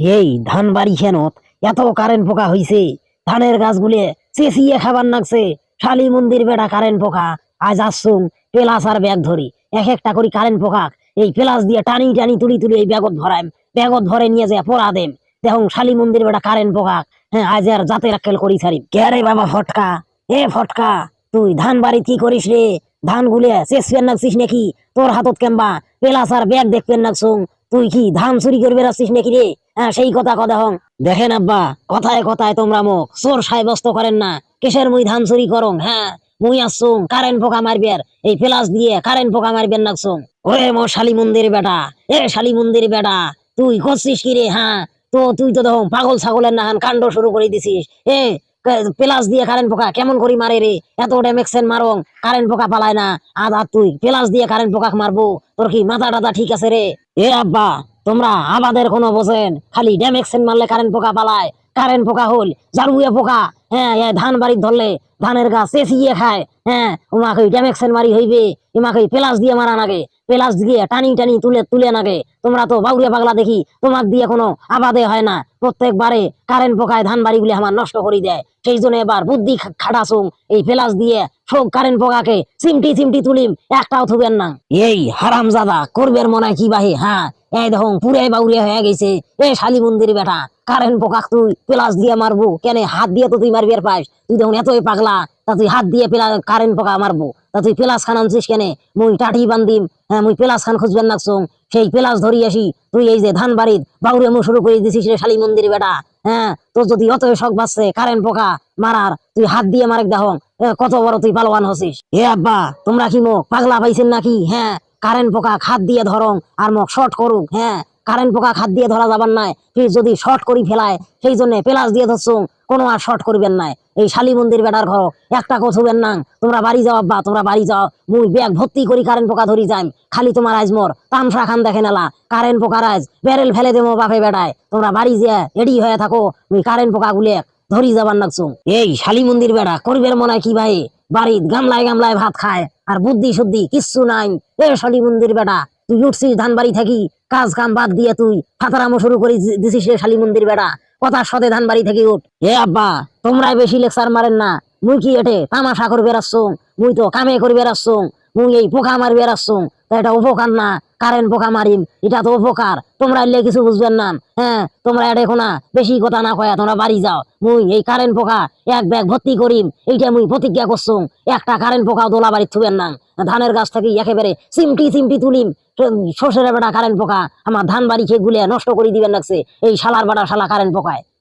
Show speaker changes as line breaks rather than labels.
এই ধান বাড়ি খেনত, এত কারেন্ট পোকা হইছে, ধানের গাছগুলি চেঁচিয়ে খাবার নাগছে, শালি মন্দির বেটা কারেন্ট পোকা, আজ আসছুন পেলাস আর ব্যাগ ধরি, এক একটা করি কারেন্ট পোকা, এই পেলাস দিয়ে টানি টানি তুলি তুলি এই ব্যাগত ভরাইম ব্যাগত ভরে নিয়ে যায় পড়া দেম, দেখুন শালি মন্দির বেটা কারেন্ট পোকা হ্যাঁ আজ আর জাতে রাখেল করি ছাড়ি। কে বাবা ফটকা? এ ফটকা, তুই ধান বাড়ি কি করিস রে? ধান গুলে পেন নাকছিস নাকি? তোর হাতত কেমবা পেলাস আর ব্যাগ দেখবেন নাকছুন তুই কি ধান চুরি করবে রাখছিস নাকি রে? হ্যাঁ সেই কথা কথা হং দেখেন আব্বা, কথায় কথায় তোমরা মুখ। চোর সাব্যস্ত করেন না। কিসের মুই ধান চুরি করং হ্যাঁ? মুই আসছুং কারেন্ট পোকা মারবের। এই পেলাস দিয়ে কারেন্ট পোকা মারবেন নাকছুং ওরে মো শালি মন্দির বেটা, এ শালি মন্দির বেটা, তুই করছিস কি রে হ্যাঁ? তো তুই তো দেখো পাগল ছাগলের নাহান কাণ্ড শুরু করে দিছিস। এ পেলাস দিয়ে কারেন্ট পোকা কেমন করি মারে রে? এত ড্যামেক্সেন মারং কারেন্ট পোকা পালায় না। আদ তুই পেলাস দিয়ে কারেন্ট পোকা মারবো, তোর কি মাথা টাথা ঠিক আছে রে? এ আব্বা তোমরা আমাদের কোনো বোঝেন, খালি ড্যামেক্সেন মারলে কারেন্ট পোকা পালায় কারেন্ট পোকা হল জারুয়ে পোকা। হ্যাঁ এ ধান বাড়ি ধরলে ধানের গাছ চেঁচিয়ে খায়। হ্যাঁ উমাকে ড্যামেক্সেন মারি হইবে ইমাকে পেলাস দিয়ে মারা নাগে পেলাস দিয়ে টানি টানি তুলে তুলে নাগে তোমরা তো বাউরিয়া পাগলা দেখি তোমাক দিয়ে কোনো আবাদে হয় না। প্রত্যেকবারে কারেন্ট পোকায় ধান বাড়িগুলি আমার নষ্ট করে দেয়। সেই জন্য এবার বুদ্ধি খা- খাটাসুং এই পেলাস দিয়ে সব কারেন্ট পোকাকে চিমটি চিমটি তুলিম, একটাও থুবেন না। এই হারাম জাদা করবের মনে হয় কি বাহি? হ্যাঁ এই বাউরিয়া হয়ে গেছে। এ শালি মন্দির বেটা, কারেন্ট পোকাক তুই দিয়ে মারবো। কেন, হাত দিয়ে তো তুই মারবি আর পাস। তুই দেখুন, এতই পাগলা, তা তুই হাত দিয়ে পেলা, কারেন্ট পোকা মারবো। তা তুই পেলাস খান আনছিস কেনে? মুই হ্যাঁ মুই পেলাস খান খুঁজবেন সেই পেলাস ধরি আসি, তুই এই যে ধান বাড়ির বাউরে মু শুরু করে দিছিস রে শালি মন্দির বেটা হ্যাঁ তোর যদি অতই শখ বাঁচছে কারেন্ট পোকা মারার, তুই হাত দিয়ে মারেক দেখ কত বড় তুই পালোয়ান হছিস হে আব্বা, তোমরা কি মোক পাগলা পাইছেন নাকি? হ্যাঁ কারেন্ট পোকা খাত দিয়ে ধরং আর মোক শর্ট করুক হ্যাঁ? কারেন্ট পোকা খাত দিয়ে ধরা যাবার নাই। ফির যদি শর্ট করি ফেলায়, সেই জন্য পেলাস দিয়ে ধরছুং কোনো আর শর্ট করবেন নাই। এই শালি মন্দির বেটার ঘর, একটা কথুবেন না, তোমরা বাড়ি যাও আব্বা, তোমরা বাড়ি যাও। মুই ব্যাগ ভর্তি করি কারেন্ট পোকা ধরি যাই খালি তোমার আজ মোর। তামসা খান দেখে নেলা, কারেন্ট পোকা আজ বেরেল ফেলে দেবো বাপে বেটায়। তোমরা বাড়ি যে এডি হয়ে থাকো, মুই কারেন্ট পোকা গুলে ধরি যাবার নাকছুং এই শালি মন্দির বেড়া করবের মনে কি ভাই? বাড়িত গামলায় গামলায় ভাত খায়, আর বুদ্ধি শুদ্ধি কিচ্ছু নাই। এ শালি মন্দির বেটা, তুই উঠছিস ধান বাড়ি থাকি, কাজ কাম বাদ দিয়ে তুই ফাতারামো শুরু করে দিছিস রে শালি মন্দির বেটা। কথা সদে ধান বাড়ি থেকে উঠ। হে আব্বা, তোমরাই বেশি লেকচার মারেন না। মুই কি এটে তামাশা করে বেড়াচ্ছুং মুই তো কামে করে বেড়াচ্ছুং এই পোকা তা এটা উপকার না কারেন্ট পোকা মারিম, এটা তো উপকার। তোমরা এলে কিছু বুঝবেন না। হ্যাঁ তোমরা এটা বেশি কথা না কয়া তোমরা বাড়ি যাও। মুই এই কারেন্ট পোকা এক ব্যাগ ভর্তি করিম, এইটা মুই প্রতিজ্ঞা করছুং। একটা কারেন্ট পোকাও দোলা বাড়ি থুবেন না। ধানের গাছ থেকে একেবারে চিমটি চিমটি তুলিম। শ্বশুরের বেটা কারেন্ট পোকা আমার ধান বাড়ি খেয়ে গুলে নষ্ট করে দিবেন লাগছে এই শালার বেটা শালা কারেন্ট পোকায়